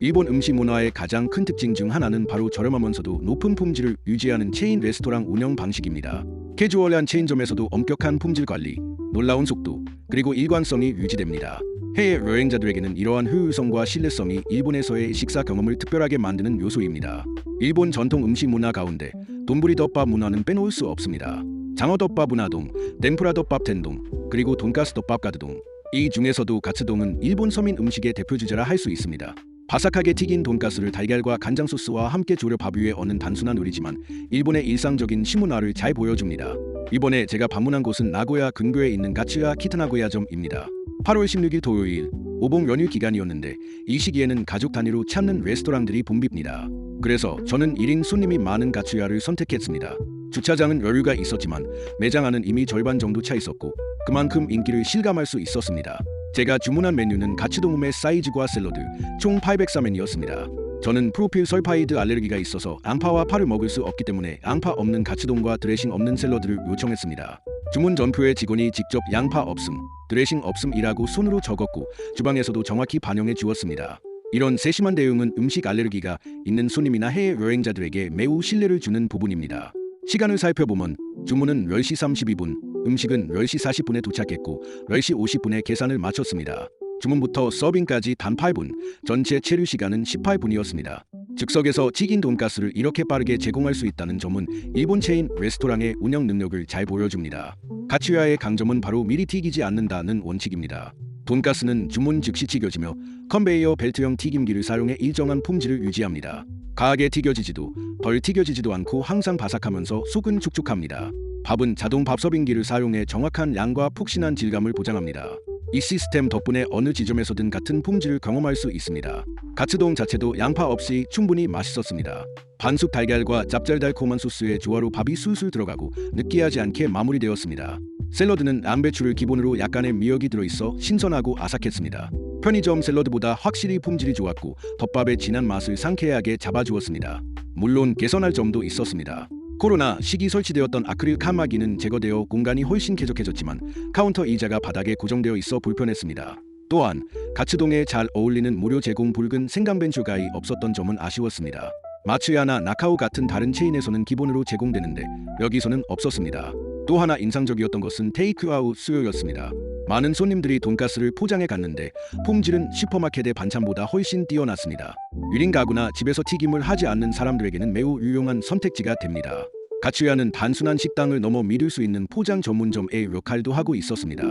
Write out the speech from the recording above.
일본 음식 문화의 가장 큰 특징 중 하나는 바로 저렴하면서도 높은 품질을 유지하는 체인 레스토랑 운영 방식입니다. 캐주얼한 체인점에서도 엄격한 품질 관리, 놀라운 속도, 그리고 일관성이 유지됩니다. 해외 여행자들에게는 이러한 효율성과 신뢰성이 일본에서의 식사 경험을 특별하게 만드는 요소입니다. 일본 전통 음식 문화 가운데 돈부리 덮밥 문화는 빼놓을 수 없습니다. 장어덮밥 문화동, 덴푸라 덮밥 텐동, 그리고 돈가스 덮밥 가드동. 이 중에서도 가츠동은 일본 서민 음식의 대표 주자라 할 수 있습니다. 바삭하게 튀긴 돈가스를 달걀과 간장 소스와 함께 조려 밥 위에 얹는 단순한 요리지만 일본의 일상적인 식문화를 잘 보여줍니다. 이번에 제가 방문한 곳은 나고야 근교에 있는 가츠야 키타나고야점입니다. 8월 16일 토요일 오봉 연휴 기간이었는데 이 시기에는 가족 단위로 찾는 레스토랑들이 붐빕니다. 그래서 저는 1인 손님이 많은 가츠야를 선택했습니다. 주차장은 여유가 있었지만 매장 안은 이미 절반 정도 차 있었고 그만큼 인기를 실감할 수 있었습니다. 제가 주문한 메뉴는 가츠동음의 사이즈과 샐러드 총 804men이었습니다. 저는 프로필 설파이드 알레르기가 있어서 양파와 파를 먹을 수 없기 때문에 양파 없는 가츠동과 드레싱 없는 샐러드를 요청했습니다. 주문 전표에 직원이 직접 양파 없음, 드레싱 없음이라고 손으로 적었고 주방에서도 정확히 반영해 주었습니다. 이런 세심한 대응은 음식 알레르기가 있는 손님이나 해외 여행자들에게 매우 신뢰를 주는 부분입니다. 시간을 살펴보면 주문은 10시 32분, 음식은 10시 40분에 도착했고 10시 50분에 계산을 마쳤습니다. 주문부터 서빙까지 단 8분, 전체 체류 시간은 18분이었습니다. 즉석에서 튀긴 돈가스를 이렇게 빠르게 제공할 수 있다는 점은 일본 체인 레스토랑의 운영 능력을 잘 보여줍니다. 가츠야의 강점은 바로 미리 튀기지 않는다는 원칙입니다. 돈가스는 주문 즉시 튀겨지며 컨베이어 벨트형 튀김기를 사용해 일정한 품질을 유지합니다. 과하게 튀겨지지도 덜 튀겨지지도 않고 항상 바삭하면서 속은 축축합니다. 밥은 자동 밥 서빙기를 사용해 정확한 양과 푹신한 질감을 보장합니다. 이 시스템 덕분에 어느 지점에서든 같은 품질을 경험할 수 있습니다. 가츠동 자체도 양파 없이 충분히 맛있었습니다. 반숙 달걀과 짭짤달콤한 소스의 조화로 밥이 술술 들어가고 느끼하지 않게 마무리되었습니다. 샐러드는 양배추를 기본으로 약간의 미역이 들어있어 신선하고 아삭했습니다. 편의점 샐러드보다 확실히 품질이 좋았고 덮밥의 진한 맛을 상쾌하게 잡아주었습니다. 물론 개선할 점도 있었습니다. 코로나 시기 설치되었던 아크릴 칸막이는 제거되어 공간이 훨씬 쾌적해졌지만 카운터 의자가 바닥에 고정되어 있어 불편했습니다. 또한 가츠동에 잘 어울리는 무료 제공 붉은 생강벤슈가이 없었던 점은 아쉬웠습니다. 마츠야나 나카오 같은 다른 체인에서는 기본으로 제공되는데 여기서는 없었습니다. 또 하나 인상적이었던 것은 테이크아웃 수요였습니다. 많은 손님들이 돈가스를 포장해 갔는데 품질은 슈퍼마켓의 반찬보다 훨씬 뛰어났습니다. 1인 가구나 집에서 튀김을 하지 않는 사람들에게는 매우 유용한 선택지가 됩니다. 가츠야는 단순한 식당을 넘어 믿을 수 있는 포장 전문점의 역할도 하고 있었습니다.